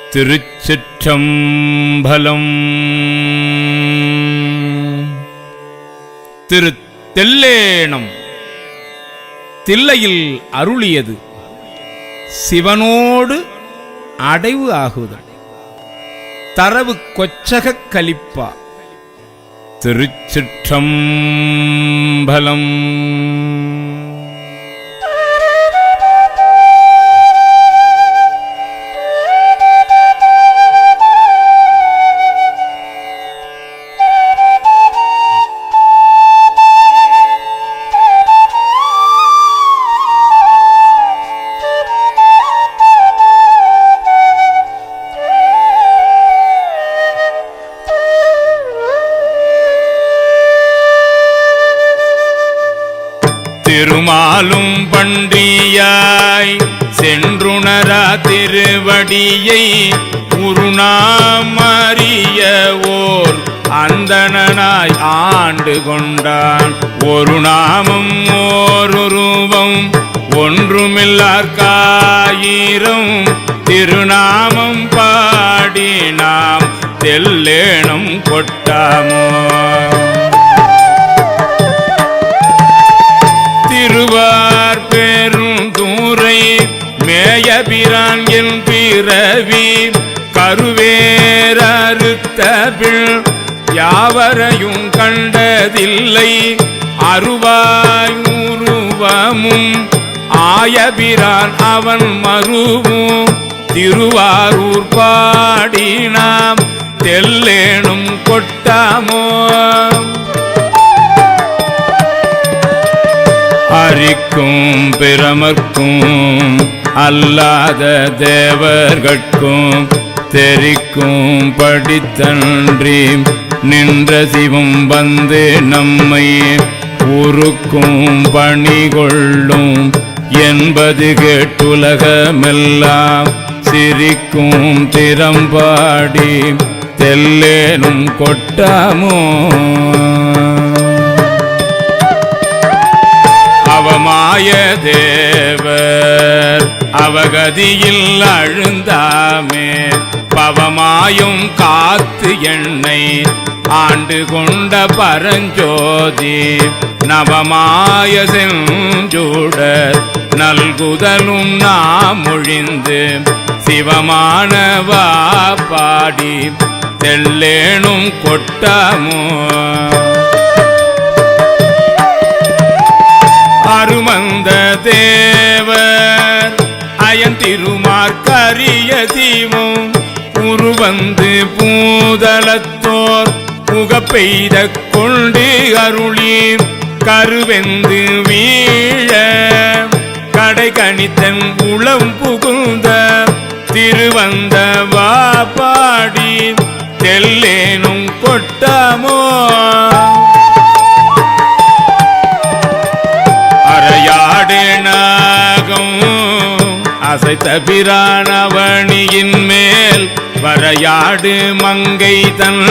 திருச்சிற்றம்பலம். திரு தெல்லேணம் தில்லையில் அருளியது சிவனோடு அடைவு ஆகுதல். தரவு கொச்சகக் கலிப்பா. திருச்சிற்றம்பலம். திருமாலும் பன்றியாய் சென்றுணரா திருவடியை உருணாமறிய ஓர் அந்தனாய் ஆண்டு கொண்டான். ஒரு நாமம் ஓருருவம் ஒன்றுமில்லார்காயிரம் திருநாமம் பாடி நாம் தெல்லேணும் கொட்டாமோ? மேயபிரான் என் பிறவி கருவேரறுத்தபிள் யாவரையும் கண்டதில்லை. அருவாயுருவமும் ஆயபிரான் அவன் மருவும். திருவாரூர் பாடினாம் தெல்லேனும் கொட்டாமோ? அரிக்கும் பிரமர்க்கும் அல்லாத தேவர்கட்கும் தெரிக்கும் படித்தன்றி நின்ற சிவம் வந்து நம்மை உருக்கும் பணி கொள்ளும் என்பது கேட்டுலகமெல்லாம் சிரிக்கும் திறம்பாடி தெல்லேனும் கொட்டாமோ? அவமாய தேவர் அவகதியில் அழுந்தாமே பவமாயும் காத்து என்னை ஆண்டு கொண்ட பரஞ்சோதி நவமாய செஞ்சூடர் நல்குதலும் நாம் ஒழிந்து சிவமானவா பாடி தெல்லேனும் கொட்டமோ. அருமந்த தேவர் நாயன் திருமார்க்கரிய தீவும் உருவந்து பூதலத்தோர் புகப்பெய்த கொண்டு அருளீர். கருவெந்து வீழ கடை கணித்தன் உளம் புகுந்த திருவந்த வா தெல்லேனும் கொட்டமோ அசைத்த பிராணவணியின் மேல் வரையாடு மங்கை தன்.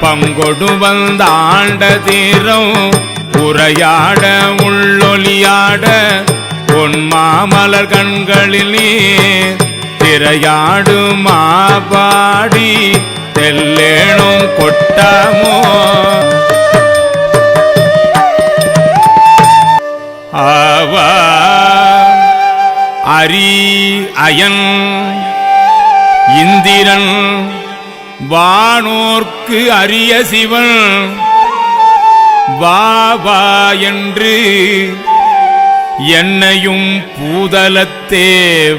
பங்கொடு வந்தாண்ட தீரம் உரையாட உள்ளொலியாட. பொன்மாமலர் கண்களில் நீர் திரையாடு மாபாடி. தெல்லேனும் கொட்டமோ அரி அயன் இந்திரன் வானோர்க்கு அரிய சிவன் வாவா என்று என்னையும் பூதலத்தே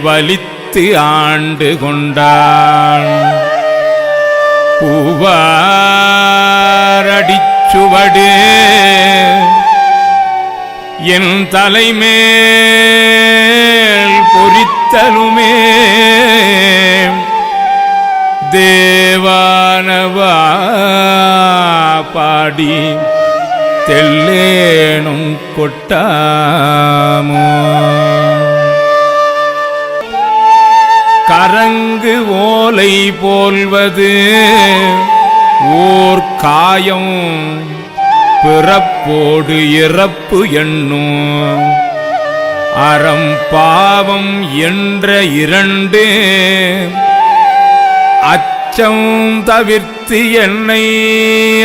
வலித்து ஆண்டு கொண்டான். பூவாரடிச்சுவடு என் தலைமே பொறித்தலுமே தேவானவா பாடி தெல்லேனும் கொட்டாமோ. கரங்கு ஓலை போல்வது ஓர் காயம் பிறப்போடு இறப்பு எண்ணும் அறம் பாவம் என்ற இரண்டு. அச்சம் தவிர்த்து என்னை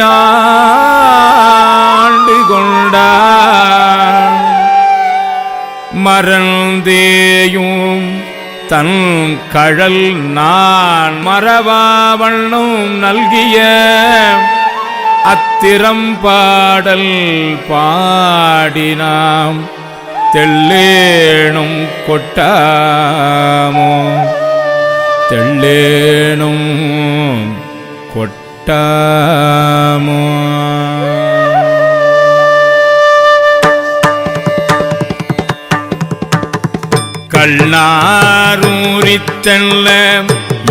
ஆண்டு கொண்டான் மறந்தேயும் தன் கழல் நான் மறவாவண்ணும் நல்கிய. அத்திரம் பாடல் பாடினாம். தெள்ளேனும் கொட்டாமோ? தெள்ளேனும் கொட்டாமோ? கல்லாரூரித்தல்ல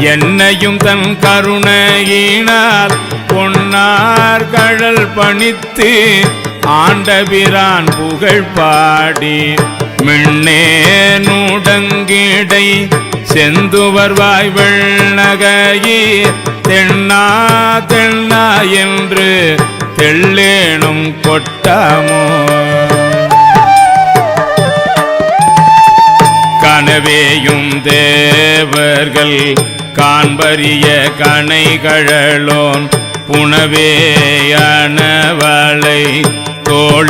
என்னையும் தன் கருணையினால் பொன்னார் கடல் பணித்து ஆண்டபிரான் புகழ் பாடி மின்னே நுடங்கிடை செந்துவர் வாய்வள் நகையீர் தென்னா தென்னா என்று தெள்ளேனும் கொட்டமோ? கனவேயும் தேவர்கள் காண்பரிய கணைகழலோன் புனவேயனவளை தோள்